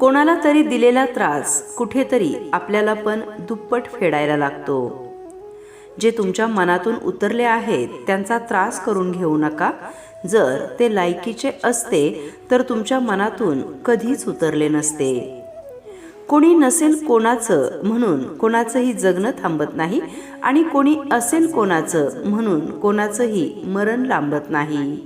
कोणाला तरी दिलेला त्रास कुठेतरी आपल्याला पण दुप्पट फेडायला लागतो. जे तुमच्या मनातून उतरले आहेत त्यांचा त्रास करून घेऊ नका. जर ते लायकीचे असते तर तुमच्या मनातून कधीच उतरले नसते. कोणी नसेल कोणाचं म्हणून कोणाचंही जगणं थांबत नाही आणि कोणी असेल कोणाचं म्हणून कोणाचंही मरण लांबत नाही.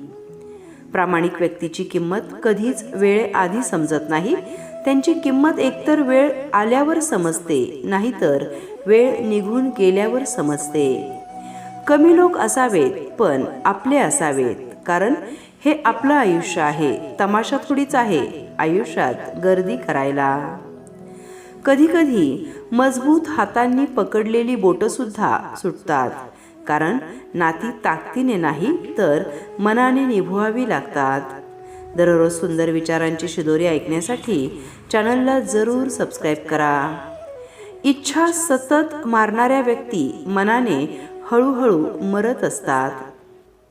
प्रामाणिक व्यक्तीची किंमत कधीच वेळेआधी समजत नाही. त्यांची किंमत एकतर वेळ आल्यावर समजते नाहीतर वेळ निघून गेल्यावर समजते. कमी लोक असावेत पण आपले असावेत कारण हे आपलं आयुष्य आहे तमाशा थोडीच आहे आयुष्यात गर्दी करायला. कधीकधी मजबूत हातांनी पकडलेली बोटंसुद्धा सुटतात कारण नाती ताकदीने नाही तर मनाने निभवावी लागतात. दररोज सुंदर विचारांची शिदोरी ऐकण्यासाठी चॅनलला जरूर सबस्क्राईब करा. इच्छा सतत मारणाऱ्या व्यक्ती मनाने हळूहळू मरत असतात.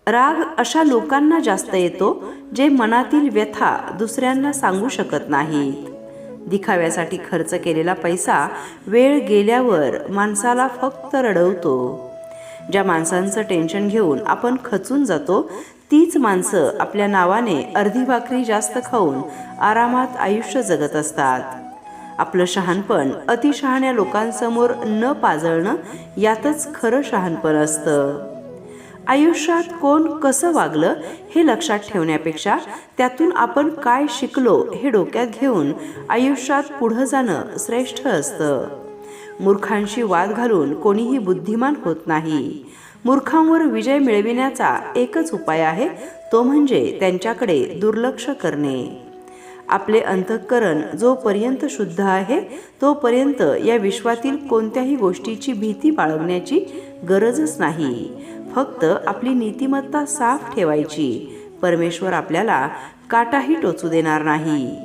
राग अशा लोकांना जास्त येतो जे मनातील व्यथा दुसऱ्यांना सांगू शकत नाहीत. दिखाव्यासाठी खर्च केलेला पैसा वेळ गेल्यावर माणसाला फक्त रडवतो. ज्या माणसांचं टेन्शन घेऊन आपण खचून जातो तीच माणसं आपल्या नावाने अर्धी भाकरी जास्त खाऊन आरामात आयुष्य जगत असतात. आपलं शहाणपण अतिशहाण्या लोकांसमोर न पाजळणं यातच खरं शहाणपण असतं. आयुष्यात कोण कसं वागलं हे लक्षात ठेवण्यापेक्षा त्यातून आपण काय शिकलो हे डोक्यात घेऊन आयुष्यात पुढं जाणं श्रेष्ठ असतं. मूर्खांशी वाद घालून कोणीही बुद्धिमान होत नाही. मूर्खांवर विजय मिळविण्याचा एकच उपाय आहे तो म्हणजे त्यांच्याकडे दुर्लक्ष करणे. आपले अंतःकरण जोपर्यंत शुद्ध आहे तोपर्यंत या विश्वातील कोणत्याही गोष्टीची भीती बाळगण्याची गरजच नाही. फक्त आपली नीतिमत्ता साफ ठेवायची. परमेश्वर आपल्याला काटाही टोचू देणार नाही.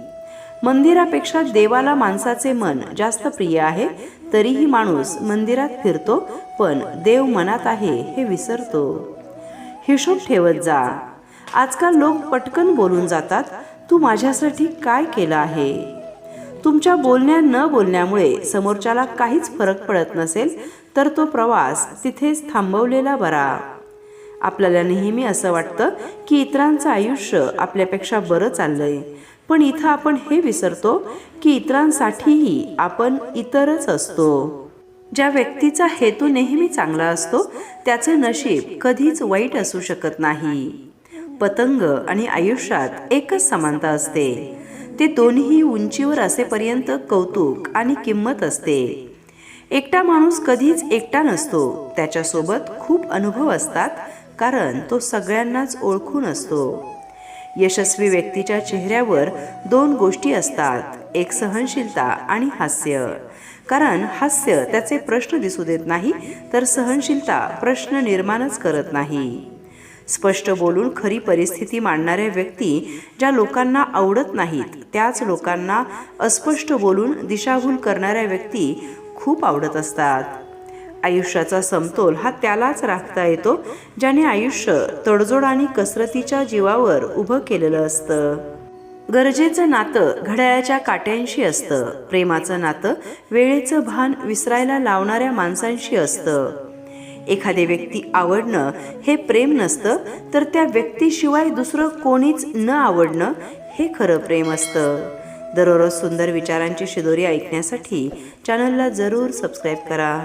मंदिरापेक्षा देवाला माणसाचे मन जास्त प्रिय आहे तरीही माणूस मंदिरात फिरतो पण देव मनात आहे हे विसरतो. हिशोब ठेवत जा. आजकाल लोक पटकन बोलून जातात तू माझ्यासाठी काय केलं आहे? तुमच्या बोलण्या न बोलण्यामुळे समोरच्याला काहीच फरक पडत नसेल तर तो प्रवास तिथेच थांबवलेला बरा. आपल्याला नेहमी असं वाटतं की इतरांचं आयुष्य आपल्यापेक्षा बरं चाललंय. पण इथं आपण हे विसरतो की इतरांसाठीही आपण इतरच असतो. ज्या व्यक्तीचा हेतू नेहमी चांगला असतो त्याचे नशीब कधीच वाईट असू शकत नाही. पतंग आणि आयुष्यात एकच समानता असते. ते दोन्ही उंचीवर असेपर्यंत कौतुक आणि किंमत असते. एकटा माणूस कधीच एकटा नसतो. त्याच्यासोबत खूप अनुभव असतात कारण तो सगळ्यांनाच ओळखून असतो. यशस्वी व्यक्तीच्या चेहऱ्यावर दोन गोष्टी असतात एक सहनशीलता आणि हास्य. कारण हास्य त्याचे प्रश्न दिसू देत नाही तर सहनशीलता प्रश्न निर्माणच करत नाही. स्पष्ट बोलून खरी परिस्थिती मांडणाऱ्या व्यक्ती ज्या लोकांना आवडत नाहीत त्याच लोकांना अस्पष्ट बोलून दिशाभूल करणाऱ्या व्यक्ती खूप आवडत असतात. आयुष्याचा समतोल हा त्यालाच राखता येतो ज्याने आयुष्य तडजोड आणि कसरतीच्या जीवावर उभं केलेलं असतं. गरजेचं नातं घड्याळाच्या काट्यांशी असतं प्रेमाचं नातं वेळेचं भान विसरायला लावणाऱ्या माणसांशी असतं. एखादी व्यक्ती आवडणं हे प्रेम नसतं तर त्या व्यक्तीशिवाय दुसरं कोणीच न आवडणं हे खरं प्रेम असतं. दररोज सुंदर विचारांची शिदोरी ऐकण्यासाठी चॅनलला जरूर सबस्क्राईब करा.